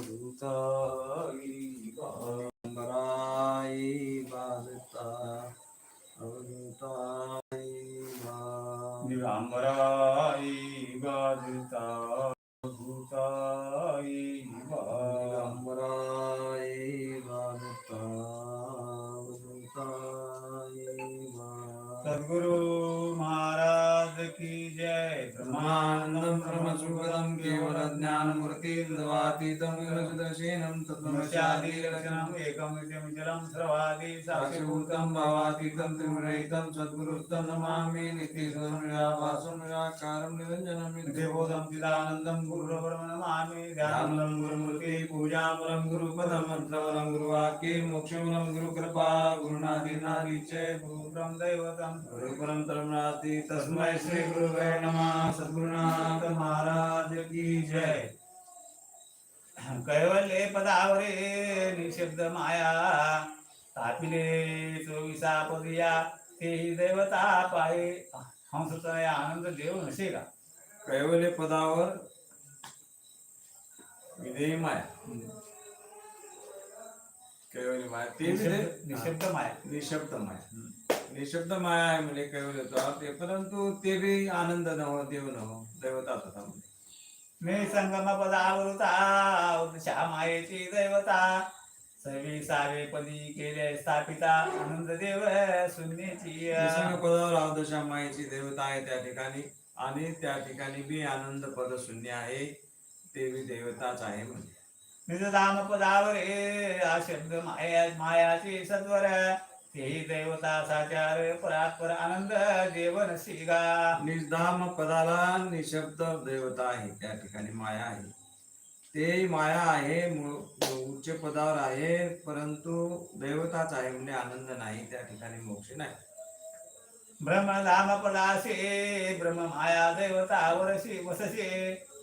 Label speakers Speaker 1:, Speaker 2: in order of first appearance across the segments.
Speaker 1: 부르다
Speaker 2: तत्त्वमस्यादिलक्षणम् एकमित्यमुचलं स्रवादि
Speaker 1: साक्षिभूतं भावातीतं त्रिगुणरहितं सद्गुरुस्तं नमामि नित्यसुरनिराभासं निराकारं निरञ्जनं
Speaker 2: नित्यबोधं चिदानन्दं गुरुरवरं नमामि ध्यानं
Speaker 1: गुरुमूर्ति पूजामलं गुरुपदं गुरुवाक्ये मोक्षमलं गुरुकृपा गुरुनादीनादि च
Speaker 2: गुरुप्रं दैवतं
Speaker 1: नास्ति तस्मै श्रीगुरुवे नमः सद्गुरुनाथ महाराज की जय।
Speaker 2: कैवल्ये पदावरे निशब्द माया तापिले चोविसा पदिया तेही देवता पाये. हंसचा आनंद देव नसे का?
Speaker 1: कैवल्य पदावर विधेय माया. कैवल्य माया. ते
Speaker 2: निशब्द निशब्द माया.
Speaker 1: निशब्द माया. निशब्द माया आहे म्हणजे कैवल्य तो ते परंतु ते बी आनंद नव देव नव देवता तथा म्हणजे
Speaker 2: मी संगम पदावृता मायेची दैवता. सवी सावे पदी केले स्थापिता आनंद देव शून्यची.
Speaker 1: निसंग पदावर अवदशा मायेची देवता आहे त्या ठिकाणी. आणि त्या ठिकाणी बी आनंद पद शून्य आहे. ते बी देवताच आहे म्हणजे
Speaker 2: निजधाम पदावरे हा शब्द माया मायाची सत्वर तेही देवता साचार परात्पर आनंद शिगा
Speaker 1: पदाला निशब्द देवता आहे त्या ठिकाणी माया आहे. ते माया आहे उच्च पदावर आहे परंतु देवताच आहे म्हणजे आनंद नाही त्या ठिकाणी मोक्ष नाही.
Speaker 2: ब्रह्मधाम पदासे ब्रह्म माया देवता वरशी वससे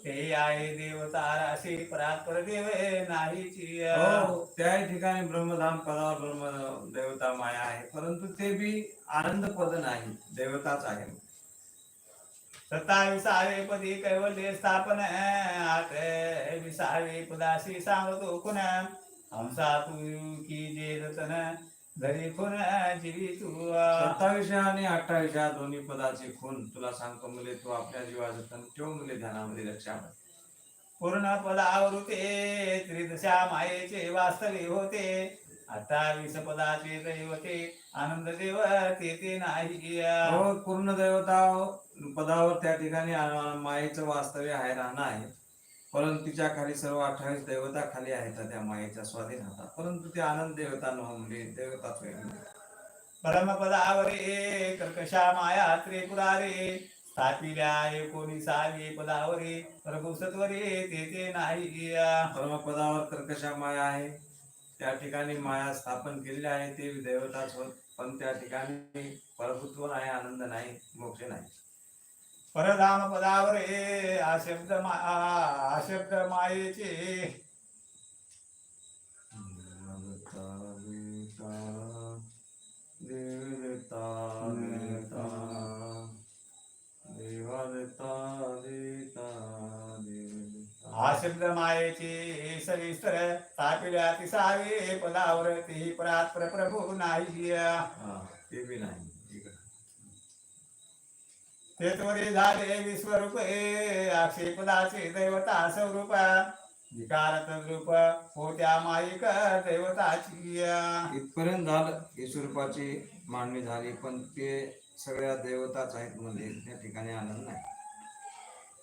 Speaker 2: ते आहे देवता राशी परात्पर देव नाहीची
Speaker 1: हो त्या ठिकाणी ब्रह्मधाम पदावर ब्रह्म देवता माया आहे. परंतु ते बी आनंद पद नाही. देवताच आहे.
Speaker 2: सत्ताविसावे पदी कैवल्य स्थापन. आठ विसावे पदाशी सांगतो कुण. हंसा तू की जे रतन धरी जीवी तू
Speaker 1: सत्ताविषय आणि अठ्ठावीस या दोन्ही पदाचे खून. तुला सांगतो मुले तू आपल्या जीवाचं तन ठेव मुले ध्यानामध्ये लक्षात
Speaker 2: पूर्ण पदावृते त्रिदशा मायेचे वास्तवे होते. अठ्ठावीस पदाचे दैवते आनंद देव ते नाही
Speaker 1: हो पूर्ण देवता पदावर त्या ठिकाणी मायेचं वास्तव्य आहे राहणं आहे. परंतु तिच्या खाली सर्व अठ्ठावीस देवता खाली आहेत त्या मायेच्या स्वाधीन हातात. परंतु ते आनंद देवता न म्हणजे देवताच वेगळे
Speaker 2: परमपदावरे कर्कशा माया त्रिपुरारे स्थापिल्या एकोणीसावी पदावरे प्रभुसत्वरे ते ते नाही
Speaker 1: परमपदावर कर्कशा माया आहे. त्या ठिकाणी माया स्थापन केलेली आहे ते देवताच होत पण त्या ठिकाणी परभुत्व नाही आनंद नाही मोक्ष नाही.
Speaker 2: परधाम पदावरे आशब्द मा आशब्द मायेचे
Speaker 1: देवता देवता देता
Speaker 2: आशब्द मायेचे सविस्तर स्थापिल्या तिसावे पदावर ते परात्पर प्रभू नाही
Speaker 1: हा ते बी नाही. इकडं
Speaker 2: ते त्वरे झाले विश्वरूप आक्षेपदाचे दैवता स्वरूप विकार तद्रूप होत्या माईक दैवताची.
Speaker 1: इथपर्यंत झालं स्वरूपाची मांडणी झाली पण ते सगळ्या देवताच आहेत म्हणजे त्या ठिकाणी आनंद नाही.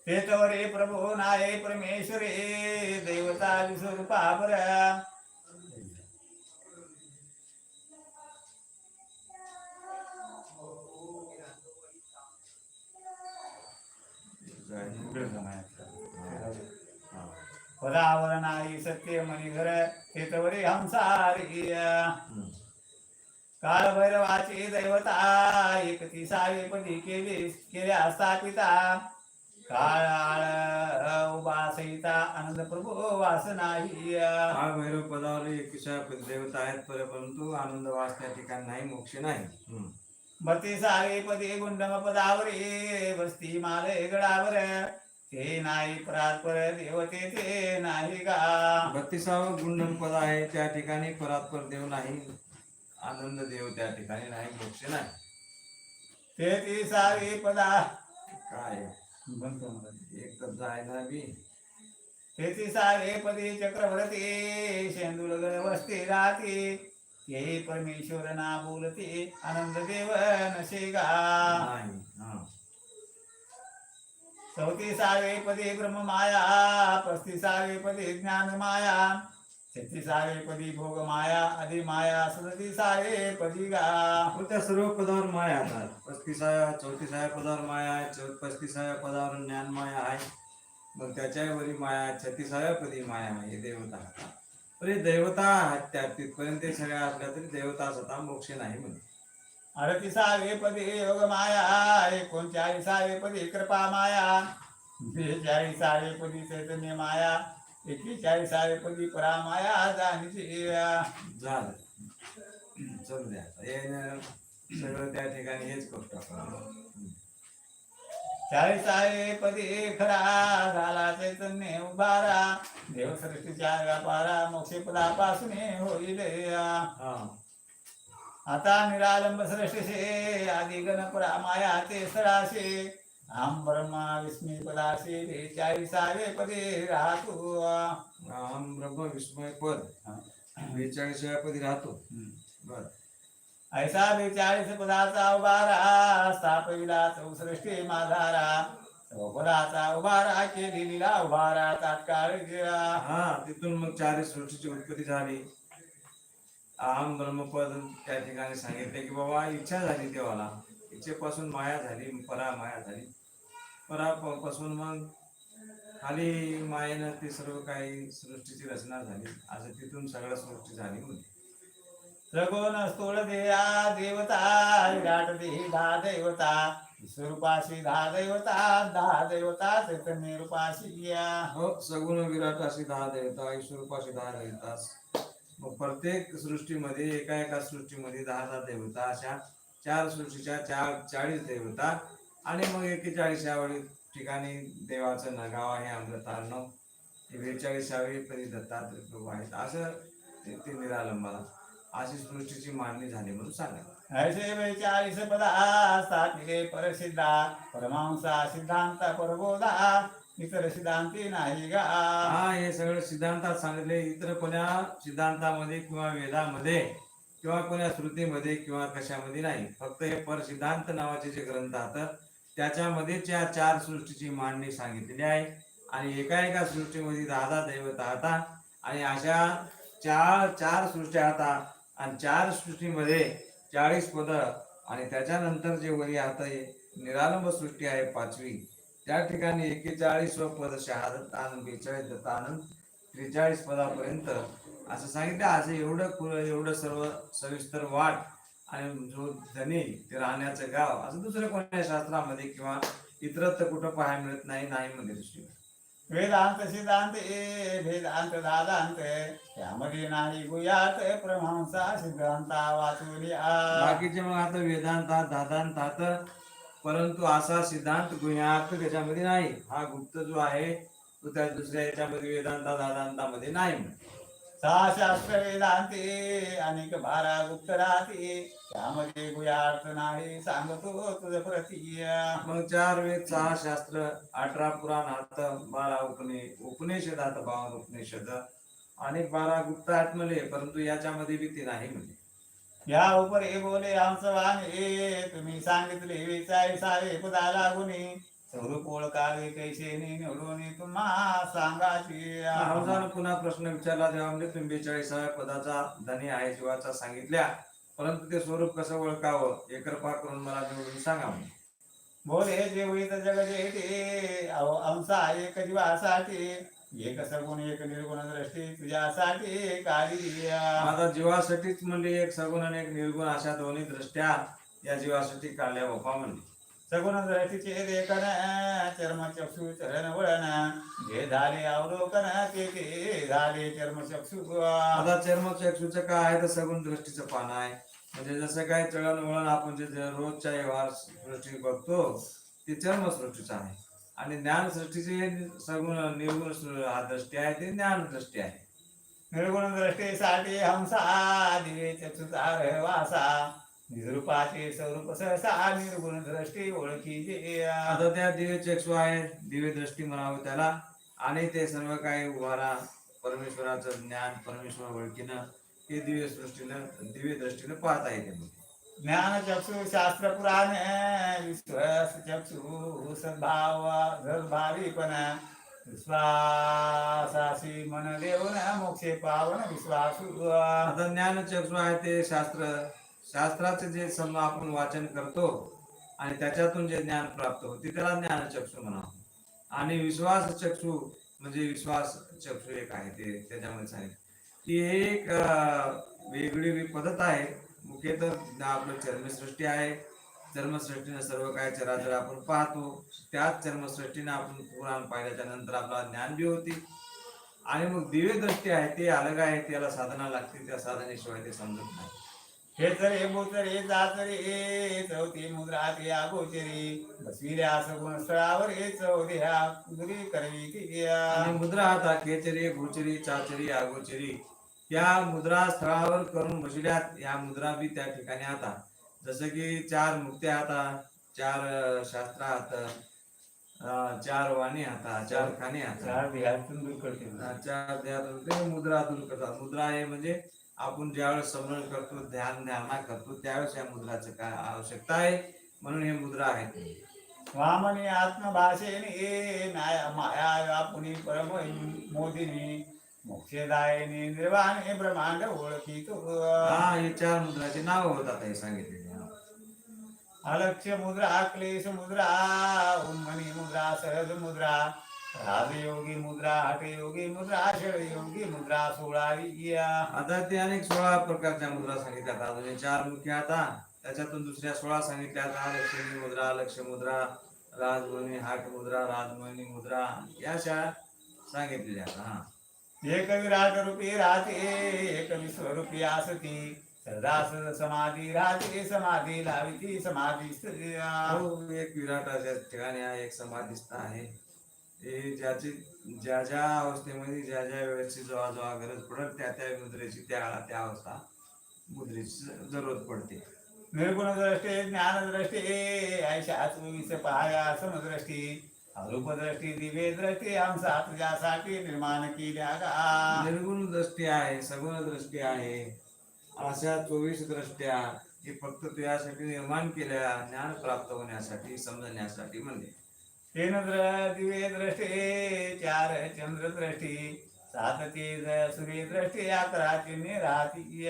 Speaker 2: ते तवरे प्रभू नाये परमेश्वरे दैवता विस्वरूपा बर
Speaker 1: हा.
Speaker 2: पदावर नाही सत्य मणिघर ते तवरे हंसारी
Speaker 1: हम्म.
Speaker 2: काल भैरवाची दैवता एकती सावी पदी केली केल्या स्थापिता काळ उभा सहिता आनंद प्रभू वास नाही
Speaker 1: काळ भैरव पदावर एकशा देवता आहेत पर- परंतु आनंद वास त्या ठिकाणी नाही मोक्ष नाही हम्म.
Speaker 2: बत्तीसावे पदी गुंडम पदावरे वस्ती माले गडावर ते नाही परात्पर देवते ते नाही गा.
Speaker 1: बत्तीसावं गुंडम पद आहे त्या ठिकाणी परात्पर देव नाही आनंद देव त्या ठिकाणी नाही मोक्ष नाही.
Speaker 2: ते ती सारी पदा.
Speaker 1: काय?
Speaker 2: म्हणतो मला.
Speaker 1: एक शब्द आहे ना बी
Speaker 2: सारे पदी चक्रवर्ती शेंदूर वस्ती राहते ते परमेश्वर ना बोलते आनंद देव नशे गा.
Speaker 1: नाही हा
Speaker 2: चौतीसावे पदी ब्रह्म माया पस्तीसावे पदी ज्ञान माया छत्तीसावे पदी भोग माया आदी माया पदी गा।
Speaker 1: त्या सर्व पदावर माया येतात. पस्तीसाव्या चौतीसाव्या पदावर माया आहे चौ पस्तीसाव्या पदावर ज्ञान माया आहे. मग त्याच्यावरी माया आहे, छत्तीसाव्या पदी माया आहे हे देवता. हातात हे देवता आहेत त्या तिथपर्यंत सगळ्या असल्या तरी देवता स्वतः मोक्ष नाही म्हणजे
Speaker 2: अडतीसावे पदी योग माया एकोणचाळीसावे पदी कृपा माया बेचाळीसावे पदी चैतन्य माया एक्केचाळीसावे पदी परा माया जाणीची
Speaker 1: झालं. चल द्या हे सगळं त्या ठिकाणी हेच करतो आपण.
Speaker 2: चाळीसावे पदी खरा झाला चैतन्य उभारा. देव सृष्टीच्या व्यापारा मोक्ष पदापासून होईल आता निरालंब सृष्टीसे आदि गणपरा माया ते सडाशे आम ब्रह्मा विस्मी पदाशे बेचाळीसावे पदी राहतो।
Speaker 1: राम ब्रह्म विस्मय पद बेचाळीसाव्या पदी राहतो। बर।
Speaker 2: ऐसा बेचाळीस पदाचा उभारा स्थापविला चौसृष्टी माधारा। चौपदाचा उभारा केली लिला उभारा तात्काळ.
Speaker 1: हा तिथून मग चार सृष्टीची उत्पत्ती झाली. अहम ब्रह्मपद त्या ठिकाणी सांगितले की बाबा इच्छा झाली देवाला इच्छेपासून माया झाली परा माया झाली. परा पासून मग खाली मायेनं ती सर्व काही सृष्टीची रचना झाली. असं तिथून सगळं सृष्टी झाली होती.
Speaker 2: सगुण स्थूळ देया देवता विराट देही दहा देवता. स्वरूपाशी दहा देवता दहा देवता चैतन्य रूपाशी या.
Speaker 1: हो सगुण विराट अशी दहा देवता स्वरूपाशी दहा देवता. मग प्रत्येक सृष्टीमध्ये एका एका सृष्टीमध्ये दहा दहा देवता अशा चार सृष्टीच्या चार चाळीस देवता आणि मग एकेचाळीस ठिकाणी देवाचं नगाव आहे अमृतार्णव ते बेचाळीसावे परी दत्तात्रय प्रभू आहेत. असं ते ते निरालंबाला अशी सृष्टीची मांडणी झाली म्हणून सांगा
Speaker 2: ऐसे बेचाळीस पदा स्थापिले परसिद्धा परमांसा सिद्धांत परबोधा इतर सिद्धांती नाही गा.
Speaker 1: हा हे सगळं सिद्धांतात सांगितले. इतर कोण्या सिद्धांतामध्ये किंवा वेदामध्ये किंवा कोण्या श्रुतीमध्ये किंवा कशामध्ये नाही. फक्त हे परसिद्धांत नावाचे जे ग्रंथ आहेत त्याच्यामध्ये त्या चार सृष्टीची मांडणी सांगितलेली आहे. आणि एका एका सृष्टीमध्ये दहा दहा दैवत आता आणि अशा चार चार सृष्टी आता आणि चार सृष्टीमध्ये चाळीस पद आणि त्याच्यानंतर जे वरी आता हे निरालंब सृष्टी आहे पाचवी. त्या ठिकाणी एक्केचाळीस व पद शहादत आनंद बेचाळीस दत्त आनंद त्रेचाळीस पदापर्यंत असं सांगितलं. असं एवढं खुलं एवढं सर्व सविस्तर वाट आणि जो धनी ते राहण्याचं गाव असं दुसरं कोणत्या शास्त्रामध्ये किंवा इतरत्र कुठं पाहायला मिळत नाही नाही म्हणजे दृष्टीवर.
Speaker 2: वेदांत सिद्धांत ए भेदांत दादांत त्यामध्ये नाही गुयात प्रमांसा सिद्धांता वाचून
Speaker 1: बाकीचे मग आता वेदांतात दादांतात परंतु असा सिद्धांत गुह्यार्थ त्याच्यामध्ये नाही. हा गुप्त जो आहे तो त्या दुसऱ्या याच्यामध्ये वेदांता दादांतामध्ये नाही
Speaker 2: सहा शास्त्र वेदांते अनेक बारा गुप्त राहते. त्यामध्ये गुयार्थ नाही सांगतो तुझ प्रती
Speaker 1: मग चार वेद सहा शास्त्र अठरा पुराण हात बारा उपने उपनिषद हात बावन उपनिषद. आणि बारा गुप्त आत्मले परंतु याच्यामध्ये भीती नाही म्हणजे
Speaker 2: या उपरे बोले आमचं वाणे तुम्ही सांगितले वेचाळीसावे पदा लागुनी स्वरूप ओळखावे कैसे निवडून तुम्हा सांगाची
Speaker 1: हौसानं पुन्हा प्रश्न विचारला तेव्हा म्हणजे तुम्ही बेचाळीसाव्या पदाचा धनी आहे जीवाचा सांगितल्या परंतु ते स्वरूप कसं ओळखावं हे कृपा करून मला निवडून सांगा.
Speaker 2: बोले जे होईत जग जेते अंसा एक जीवासाठी एक सगुण एक निर्गुण दृष्टी तुझ्यासाठी काढी
Speaker 1: आता जीवासाठीच म्हणजे एक सगुण आणि एक निर्गुण अशा दोन्ही दृष्ट्या या जीवासाठी काढल्या बापा म्हणजे
Speaker 2: सगुण दृष्टीचे देखन चर्म चक्षु चरण वळण. जे झाले अवलोकन ते ते झाले चर्म चक्षु.
Speaker 1: आता चर्मचक्षुचं काय आहे तर सगुण दृष्टीचं पान आहे. म्हणजे जसं काय चळण वळण आपण जे रोजच्या व्यवहार सृष्टी बघतो ते चर्मसृष्टीचं आहे. आणि ज्ञान सृष्टीचे सगुण निर्गुण हा दृष्टी आहे ते ज्ञान दृष्टी आहे.
Speaker 2: निर्गुण दृष्टीसाठी हंसा दिवे निरूपाचे स्वरूप सहसा निर्गुण दृष्टी ओळखी
Speaker 1: आता त्या दिव्य चक्षु आहे दिव्य दृष्टी म्हणावं त्याला. आणि ते सर्व काही उभारा परमेश्वराचं ज्ञान परमेश्वर ओळखीनं ते दिव्य सृष्टीनं दिव्य दृष्टीनं पाहता येते
Speaker 2: ज्ञान चक्षु शास्त्र पुराण विश्वास चक्षु सद्भाव सद्भावीपण विश्वासाशी मन देऊन मोक्षे पावन विश्वासू.
Speaker 1: आता ज्ञान चक्षु आहे ते शास्त्र शास्त्राचे जे सम आपण वाचन करतो आणि त्याच्यातून जे ज्ञान प्राप्त होते त्याला ज्ञान चक्षु म्हणावं. आणि विश्वास चक्षु म्हणजे विश्वास चक्षु एक आहे ते त्याच्यामध्ये सांगितलं. ती एक वेगळी पद्धत आहे. मुख्यतः आपलं चर्मसृष्टी आहे. चर्मसृष्टीनं सर्व काय चराचर आपण पाहतो. त्याच चर्मसृष्टीनं आपण पुराण पाहिल्याच्या नंतर आपल्याला ज्ञान बी होती. आणि मग दिव्य दृष्टी आहे ते अलग आहे त्याला साधना लागते त्या साधनेशिवाय ते समजत नाही.
Speaker 2: हे तर हे भूतर हे जातर हे चौथी मुद्रा ते अगोचरी बसविल्या सगुण स्थळावर हे चौध्या कुदरी करवी ती
Speaker 1: आणि मुद्रा आता खेचरी भूचरी चाचरी आगोचरी त्या मुद्रा स्थळावर करून बसल्यात. या मुद्रा बी त्या ठिकाणी आता. जसं की चार मुक्त्या आता चार शास्त्र अं, चार वाणी आता चार खाणी आता.
Speaker 2: चार देहातून दूर करते.
Speaker 1: चार ते मुद्रा दूर करतात. मुद्रा आहे म्हणजे आपण ज्यावेळेस स्मरण करतो ध्यान ध्याना करतो त्यावेळेस या मुद्राचं काय आवश्यकता आहे? म्हणून हे मुद्रा आहेत.
Speaker 2: वामनी आत्मभाषेने माया माया व्यापुनी परम मोदिनी. मोक्षदायिनी निर्वाणे ब्रह्मांड ओळखितो
Speaker 1: हा हे चार मुद्राचे नाव होतात हे सांगितलेले
Speaker 2: अलक्ष्य मुद्रा क्लेश मुद्रा उन्मनी मुद्रा सहज मुद्रा राजयोगी मुद्रा हठयोगी मुद्रा षडयोगी मुद्रा सोळावी
Speaker 1: आता ते अनेक सोळा प्रकारच्या मुद्रा सांगितल्यात. अजून चार मुख्य आता. त्याच्यातून दुसऱ्या सोळा सांगितल्या आता लक्ष्मी मुद्रा लक्ष मुद्रा राजमणी हाट मुद्रा राजमणी मुद्रा या अशा सांगितलेल्या आता हा.
Speaker 2: एक विराट रूपी राहते एक विश्वरूपी असती सदा सद समाधी राहते समाधी लाविती समाधी.
Speaker 1: हो, एक विराटाच्या ठिकाणी आहे एक समाधिस्थ आहे. ज्याची ज्या ज्या अवस्थेमध्ये ज्या ज्या वेळेची जेव्हा जेव्हा गरज पडेल त्या त्या मुद्रेची त्या त्या अवस्था मुद्रेची जरूरत पडते.
Speaker 2: निर्गुण दृष्टी ज्ञान दृष्टी ऐशा चोवीस पाया समदृष्टी। अरूप दृष्टी दिव्य दृष्टी आमचा तुझ्यासाठी निर्माण केल्या का
Speaker 1: निर्गुण दृष्टी आहे सगुण दृष्टी आहे. अशा चोवीस दृष्ट्या हे फक्त तुझ्यासाठी निर्माण केल्या ज्ञान प्राप्त होण्यासाठी समजण्यासाठी म्हणजे
Speaker 2: तीन दिव्य दृष्टी चार चंद्र दृष्टी सात तेज सूर्य दृष्टी अकरा चिन्हे राहती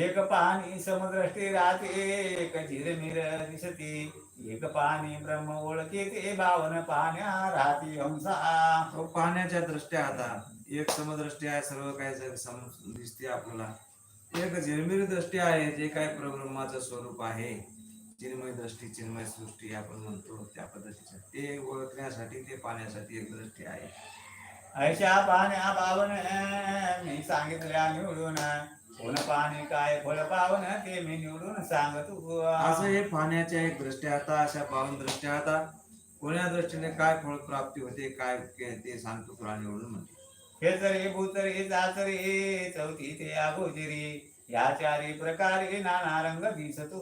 Speaker 2: एक पाणी समदृष्टी राहते एक झिरमिर दिसती. एक पाणी ब्रह्म ओळखी ते बावन पाण्या राहती हंसा
Speaker 1: तो पाहण्याच्या दृष्ट्या आता. एक समदृष्टी आहे सर्व काय जग सम दिसते आपल्याला. एक झिरमिर दृष्टी आहे जे काय परब्रह्माचं स्वरूप आहे. चिन्मय दृष्टी चिन्मय सृष्टी आपण म्हणतो त्या पद्धतीचं. ते ओळखण्यासाठी ते पाहण्यासाठी एक दृष्टी आहे.
Speaker 2: ऐशा पाण्या पावन मी सांगितल्या निवडून. कोण पाणी काय फळ पावन ते मी निवडून सांगतो
Speaker 1: असं हे पाहण्याच्या एक दृष्ट्या आता अशा पावन दृष्ट्या आता. कोण्या दृष्टीने काय फळ प्राप्ती होते काय ते सांगतो पुराण निवडून म्हणते.
Speaker 2: हे जरी भूतरी जाचरी चौथी ते अगोचरी या चारी प्रकारे नाना रंग दिसतो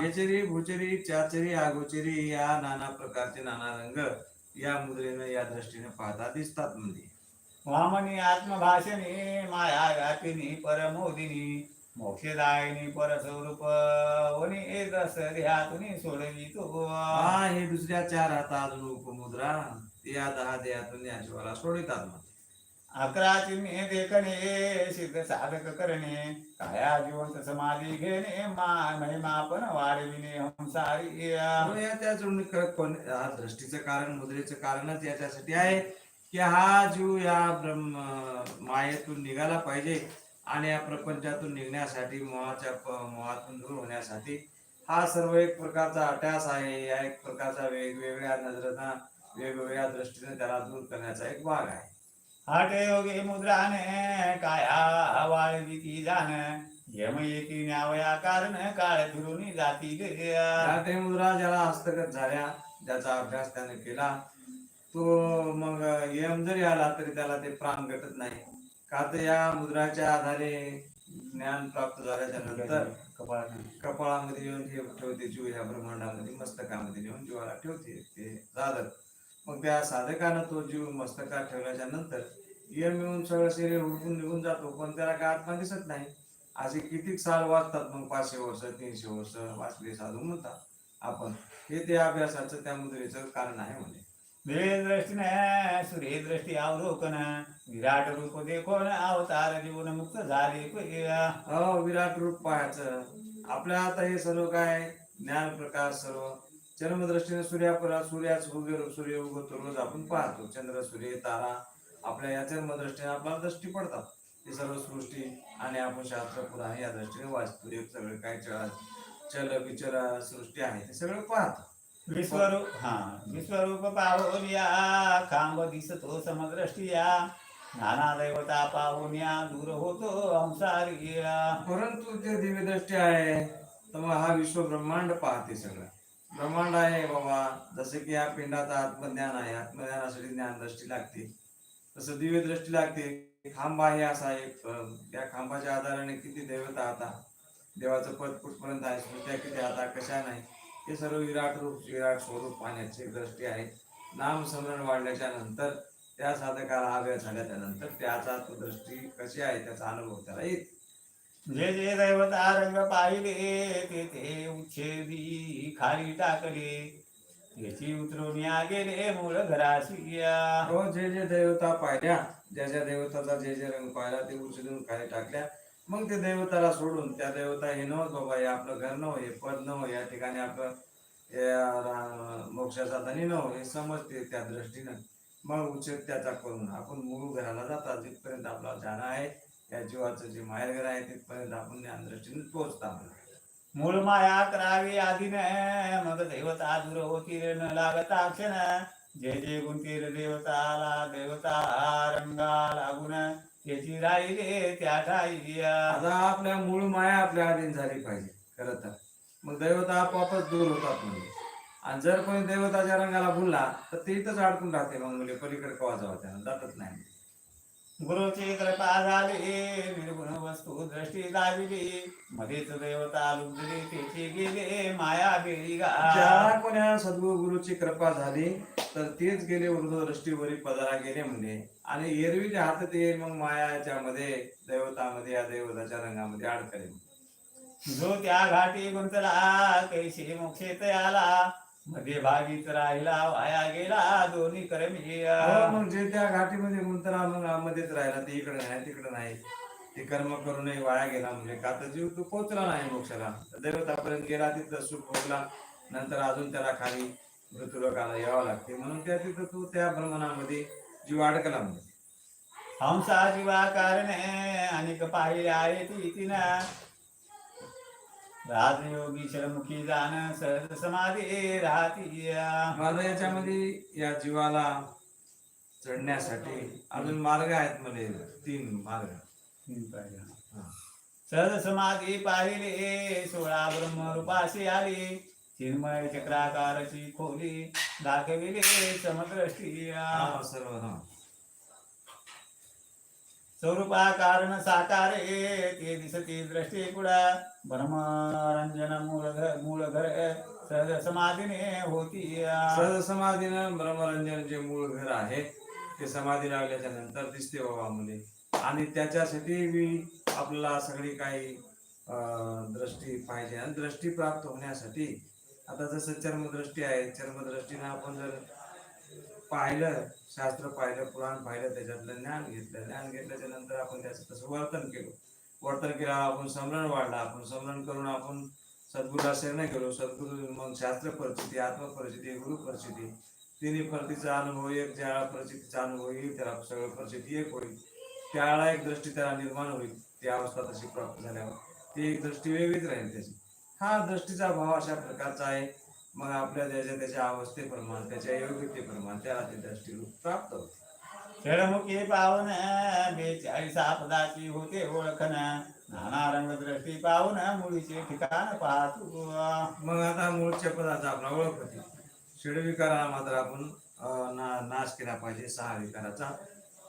Speaker 1: केचरी भूचरी चाचरी आगोचरी या नाना प्रकारचे नाना रंग या मुद्रेनं या दृष्टीने पाहता दिसतात म्हणजे
Speaker 2: वामनी आत्मभाषणी माया व्यापिनी परमोदिनी मोक्षदायिनी परस्वरूप वनी दस देहातुनी सोडवितो
Speaker 1: हा हे दुसऱ्या चार हाता अजून उपमुद्रा ते या दहा देहातून या जीवाला सोडितात
Speaker 2: अकरा चिन्हे देखणे सिद्ध साधक करणे काया जिवंत समाधी घेणे मा महिमापन वाढविणे हंसारी
Speaker 1: या। त्याच्यातून क- कोण हा दृष्टीचं कारण मुद्रेचं कारणच याच्यासाठी आहे. की हा जीव या ब्रह्म मायेतून निघाला पाहिजे आणि या प्रपंचातून निघण्यासाठी मोहाच्या मोहातून दूर होण्यासाठी हा सर्व एक प्रकारचा अट्यास आहे. या एक प्रकारचा वेगवेगळ्या नजरेना वेगवेगळ्या दृष्टीने त्याला दूर करण्याचा एक भाग आहे.
Speaker 2: हाटे योगे मुद्राने काया वाळविती जाण यम येती न्यावया कारण काळ फिरून जाती
Speaker 1: मुद्रा ज्याला हस्तगत झाल्या ज्याचा अभ्यास त्याने केला तो मग यम जरी आला तरी त्याला ते प्राण घटत नाही. का तर या मुद्राच्या आधारे ज्ञान प्राप्त
Speaker 2: झाल्याच्यानंतर
Speaker 1: कपाळामध्ये येऊन जे ठेवते जीव ह्या ब्रह्मांडामध्ये मस्तकामध्ये येऊन जीवाला ठेवते ते साधक मग त्या साधकानं तो जीव मस्तकात ठेवल्याच्या नंतर यम येऊन सगळं शरीर हुडकून निघून जातो पण त्याला काय आत्मा दिसत नाही. असे कितीक साल वाचतात मग पाचशे वर्ष तीनशे वर्ष वाचले साधू म्हणतात आपण. हे त्या अभ्यासाचं त्या मुद्रेचं कारण आहे म्हणे.
Speaker 2: वेळ दृष्टीने सूर्य दृष्टी अवलोकन विराट रूप देखोन अवतार जीवन मुक्त झाले
Speaker 1: हो विराट रूप पाहायचं आपल्या आता हे सर्व काय ज्ञान प्रकाश सर्व जन्मदृष्टीने सूर्यापरा सूर्याच वगैरे सूर्य उगवतो रोज आपण पाहतो चंद्र सूर्य तारा आपल्या या जन्मदृष्टीने आपल्याला दृष्टी पडतात हे सर्व सृष्टी आणि आपण शास्त्र पुराण या दृष्टीने वाचतो एक सगळं काय चळ चल विचर सृष्टी आहे ते सगळं पाहतो
Speaker 2: विश्वरूप हा. विश्वरूप पाहून या खांब दिसतो समदृष्टिया नाना दैवता पाहून या दूर होतो अंसारिया.
Speaker 1: परंतु ते दिव्य दृष्टी आहे तर मग हा विश्व ब्रह्मांड पाहते सगळं. ब्रह्मांड आहे बाबा जसं की या पिंडाचा आत्मज्ञान आहे आत्मज्ञानासाठी ज्ञान दृष्टी लागते. तसं दिव्य दृष्टी लागते. खांब आहे असा एक त्या खांबाच्या आधाराने किती देवता आता देवाचं पद कुठपर्यंत आहे सृष्ट्या किती आता कशा नाही. हे सर्व विराट रूप विराट स्वरूप पाहण्याची दृष्टी आहे. नाम स्मरण वाढल्याच्या नंतर त्या साधकाला आव्या झाल्याच्यानंतर त्याचा तो दृष्टी कशी आहे त्याचा अनुभव त्याला येईल.
Speaker 2: जे जे दैवता रंग पाहिले ते ते उच्छेदी खाली टाकले. त्याची उतरून या गेले मूळ घराशिया.
Speaker 1: हो जे जे देवता पाहिल्या ज्या ज्या देवताचा जे जे रंग पाहिला ते उचलून खाली टाकल्या. मग ते देवताला सोडून त्या देवता हे नव्हत बाबा हे आपलं घर नव हे पद नव या ठिकाणी आपलं मोक्षाचा धनी नव हे समजते त्या दृष्टीनं. मग उच्चेद त्याचा करून आपण मूळ घराला जातात जिथपर्यंत आपला जाणं आहे या जीवाचं जे माहेरघर आहे तिथपर्यंत आपण ज्ञान दृष्टीने पोहोचता
Speaker 2: मूळ माया करावी आधीन मग देवता दूर होतील न लागता क्षण. जय जय गुंतीर देवताला देवता रंगा लागून. त्याची राहिले त्या ठाईया
Speaker 1: आता आपल्या मूळ माया आपल्या अधीन झाली पाहिजे खरं तर. मग दैवत आपोआपच दूर होतात म्हणजे आणि जर कोणी देवताच्या रंगाला भुलला तर ते इथंच अडकून राहते मग मुले पलीकडे कवा जावं जातच नाही.
Speaker 2: गुरुची कृपा झाली निर्गुण वस्तू दृष्टी दाविली मध्येच देवता लुबली गेले माया बेळी
Speaker 1: ज्या कोण्या सद्गुरु गुरुची कृपा झाली तर तेच गेले वृद्धदृष्टीवरील पदारा गेले म्हणजे आणि एरवी हात ते मग मायाच्या मध्ये दैवतामध्ये या दैवताच्या रंगामध्ये अडकले.
Speaker 2: जो त्या घाटी गुंतला कैशी मोक्षेत आला मध्ये भागीत राहिला वाया गेला दोन्ही करमी
Speaker 1: हो, मग जे त्या घाटीमध्ये गुंतला मध्येच राहिला ते इकडे नाही तिकडे नाही. ते कर्म करूनही वाया गेला म्हणजे का तर जीव तो पोचला नाही मोक्षाला? देवतापर्यंत गेला तिथं सुख भोगला नंतर अजून त्याला खाली मृत्यूलोकाला यावं लागते. म्हणून त्या तिथं तो त्या भ्रमणामध्ये जीव अडकला म्हणजे
Speaker 2: हंसा जीवा कारणे अनेक पाहिले आहे ती तिनं. राजयोगी शरमुखी जाण सहज समाधी राहती
Speaker 1: माझा याच्यामध्ये या जीवाला चढण्यासाठी अजून मार्ग आहेत म्हणजे तीन मार्ग. हा.
Speaker 2: सहज समाधी पाहिले सोळा ब्रह्मरूपाशी आली चिन्मय चक्राकारची खोली दाखविले समदृष्टी
Speaker 1: सर्व हा
Speaker 2: स्वरूपा कारण साकारे ते दिसती दृष्टी कुडा ब्रह्मरंजन मूळ घर सहज समाधीने होती
Speaker 1: सहज समाधीनं ब्रह्मरंजन जे मूळ घर आहे. ते समाधी लावल्याच्या नंतर दिसते बाबा मुले. आणि त्याच्यासाठी मी आपल्याला सगळी काही अं, दृष्टी पाहिजे. आणि दृष्टी प्राप्त होण्यासाठी आता जसं चर्मदृष्टी आहे चर्मदृष्टीनं आपण जर पाहिलं शास्त्र पाहिलं पुराण पाहिलं त्याच्यातलं ज्ञान घेतलं. ज्ञान घेतल्याच्या नंतर आपण त्याचं तसं वर्तन केलं. वर्तन केलं आपण समरण वाढला. आपण समरण करून आपण सद्गुरूला शरण केलो. सद्गुरू मग शास्त्र परिस्थिती आत्मपरिस्थिती गुरु परिस्थिती तिन्ही परतीचा अनुभव एक ज्या परिस्थितीचा अनुभव येईल त्याला सगळं परिस्थिती एक होईल. त्याला एक दृष्टी त्याला निर्माण होईल ती अवस्था तशी प्राप्त झाल्यावर. ती एक दृष्टी वेगळीच राहील त्याची. हा दृष्टीचा भाव अशा प्रकारचा आहे. मग आपल्या त्याच्या त्याच्या अवस्थेप्रमाणे त्याच्या योग्यतेप्रमाणे त्याला ते दृष्टी रूप प्राप्त होते.
Speaker 2: चढमुखी पावन बेचाळीस आपदाची होते ओळखन. नाना रंग दृष्टी पाहून मुळीचे ठिकाण पाहतो.
Speaker 1: मग आता मूळच्या पदाचा आपला ओळख होती. षडविकाराला मात्र आपण ना नाश केला पाहिजे सहा विकाराचा.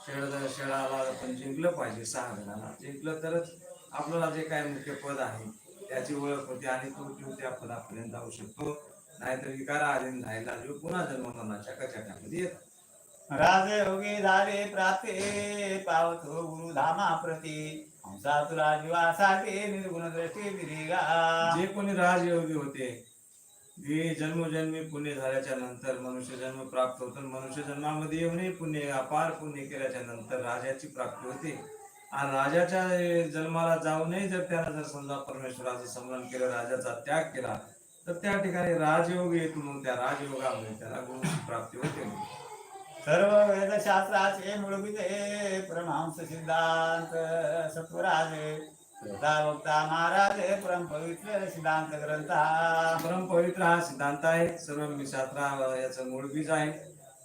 Speaker 1: षड षडाला आपण जिंकलं पाहिजे सहा घराला जिंकलं तरच आपल्याला जे काय मुख्य पद आहे त्याची ओळख होते आणि तो त्या पदापर्यंत जाऊ शकतो. नाहीतर विकारा अधीन राहिला जीव पुन्हा जन्ममरणाच्या कचाट्यामध्ये येतो
Speaker 2: राजयोगी झाले प्राप्ते पावतो गुरु धामा प्रती. हंसा तुला जीवासाठी निर्गुण दृष्टी दिली गा.
Speaker 1: जे कोणी राजयोगी होते जे जन्मोजन्मी पुण्य झाल्याच्यानंतर मनुष्य जन्म प्राप्त होतो आणि मनुष्य जन्मामध्ये येऊनही पुण्य अपार पुण्य केल्याच्यानंतर राजाची प्राप्ती होते. आणि राजाच्या जन्माला जाऊनही जर त्याला जर समजा परमेश्वराचं स्मरण केलं राजाचा त्याग केला तर त्या ठिकाणी राजयोग येतो मग त्या राजयोगामुळे त्याला गुरुची प्राप्ती होते.
Speaker 2: सर्व वेदशास्त्राचे मूळविते परमांस सिद्धांत सत्वराजे वक्ता महाराज परम पवित्र सिद्धांत ग्रंथा
Speaker 1: परम पवित्र हा सिद्धांत आहे. सर्व मी शास्त्रा याचं मूळ बीज आहे.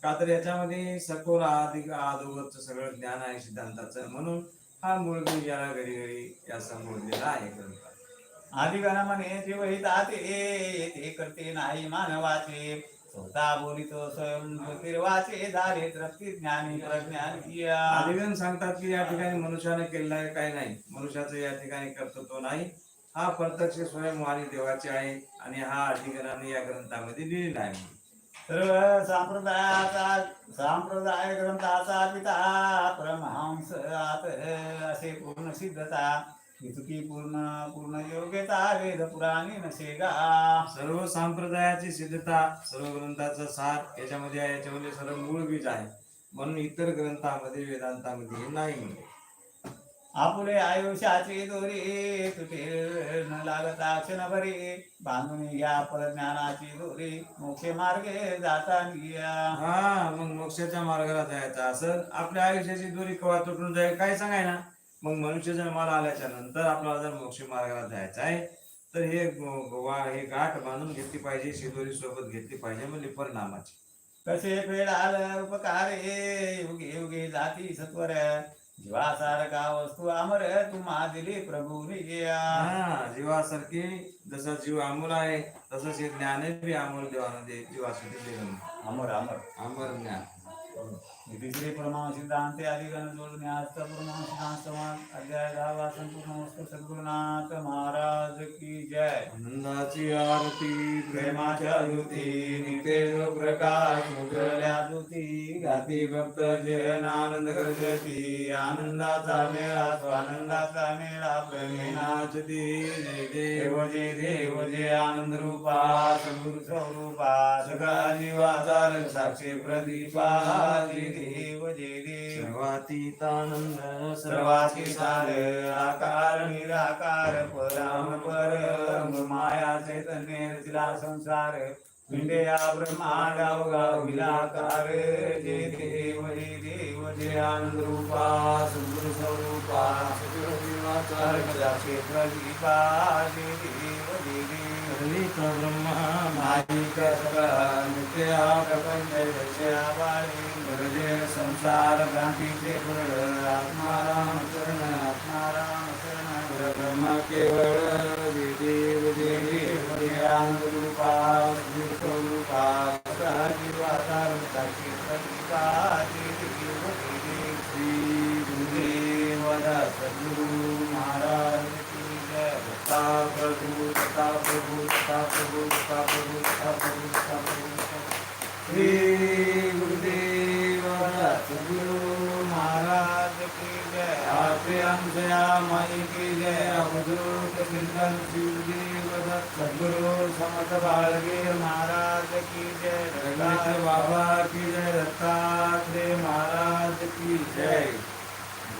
Speaker 1: का तर याच्यामध्ये सखोल अधिक अदोगरचं सगळं ज्ञान आहे सिद्धांताचं म्हणून हा मूळ बीज याला घडी घडी या संबोधलेला आहे ग्रंथ.
Speaker 2: आदिगण म्हणे जीवहिताते ते करते नाही मानवाचे. स्वतः बोलितो स्वयं ज्योतिर्वाचे झाले तृप्ती ज्ञानी प्रज्ञान किया.
Speaker 1: आदिगण सांगतात की या ठिकाणी मनुष्याने केलेलं आहे काही नाही. मनुष्याचं या ठिकाणी कर्तृत्व नाही. हा प्रत्यक्ष स्वयंवाणी देवाचे आहे आणि हा अधिगणाने या ग्रंथामध्ये लिहिलेला आहे.
Speaker 2: सर्व संप्रदायाचा संप्रदाय ग्रंथाचा पिता परमहंस आत असे पूर्ण सिद्धता. इतकी पूर्ण पूर्ण योग्यता वेद पुराणी नसेगा
Speaker 1: सर्व संप्रदायाची सिद्धता सर्व ग्रंथाचा सार याच्यामध्ये आहे याच्यामध्ये सर्व मूळ बीज आहे. म्हणून इतर ग्रंथामध्ये वेदांतामध्ये नाही.
Speaker 2: आपुले आयुष्याची दोरी तुटे न लागता क्षणभरी बांधून घ्या परज्ञानाची दोरी मोक्ष मार्गे जाता
Speaker 1: हा मग मोक्षाच्या मार्गाला जायचं असं? आपल्या आयुष्याची दोरी कवा तुटून जाईल काय सांगाय ना मग मनुष्य जन्माला आल्याच्यानंतर आपल्याला जर मोक्ष मार्गाला जायचं आहे तर हे गोवा हे गाठ बांधून घेतली पाहिजे शिदोरी सोबत घेतली पाहिजे म्हणजे परिणामाची.
Speaker 2: कसे फेडाल उपकारे युगे युगे जाती सत्वर. जीवासारखा वस्तू अमर तुम्हा दिली प्रभू
Speaker 1: हा जीवासारखी जसा जीव अमूल आहे तसंच हे ज्ञान बी अमूल देवानं दे जीवासाठी दिलं.
Speaker 2: अमर अमर.
Speaker 1: अमर ज्ञान.
Speaker 2: तिसरे परमाणु सिद्धांत अधिगण जोडणे आजचा परमाणु सिद्धांत समाज अध्याय दहावा संपूर्ण वस्तू सद्गुरुनाथ महाराज की जय
Speaker 1: आनंदाची आरती
Speaker 2: प्रेमाच्या ज्योती नित्य जो प्रकाश उजळल्या दुती गाती भक्त जयन आनंद करजती आनंदाचा मेळा स्वानंदाचा मेळा प्रेमेनाच
Speaker 1: जय
Speaker 2: देव जय देव जय आनंद रूपा सद्गुरु स्वरूपा सगळा जीवाचार साक्षी प्रदीपा देव जय देव
Speaker 1: सर्वातीतानंद
Speaker 2: सर्वाची सार आकार निराकार पराम परम माया चैतन्य रचिला संसार पिंडया ब्रह्मांडावगा विलाकार। जय देव जय देव जय आनंद रूपा सुंदर स्वरूपा क्षेत्र दीपा जय देव जय
Speaker 1: ब्रह्मा
Speaker 2: माईक सगळा नित्य प्रपंच यशया बाळे संसार भ्रांतीचे पुरळ आत्माराम शरण आत्माराम शरण ब्रह्म केवळ देव देव देवांग रूपा रूपा जीवातार साक्षी प्रतिपा श्री गुरुदेव सद्गुरु महाराज की जय प्रभु प्रभु प्रभु प्रभु प्रभु प्रभु श्री गुरुदेव सद्गुरु महाराज की जय आपे अंशया माई की जय अवधूत कीर्तन शिवदेव दत्त सद्गुरु समर्थ महाराज की जय
Speaker 1: रघुनाथ बाबा की जय दत्तात्रेय महाराज की जय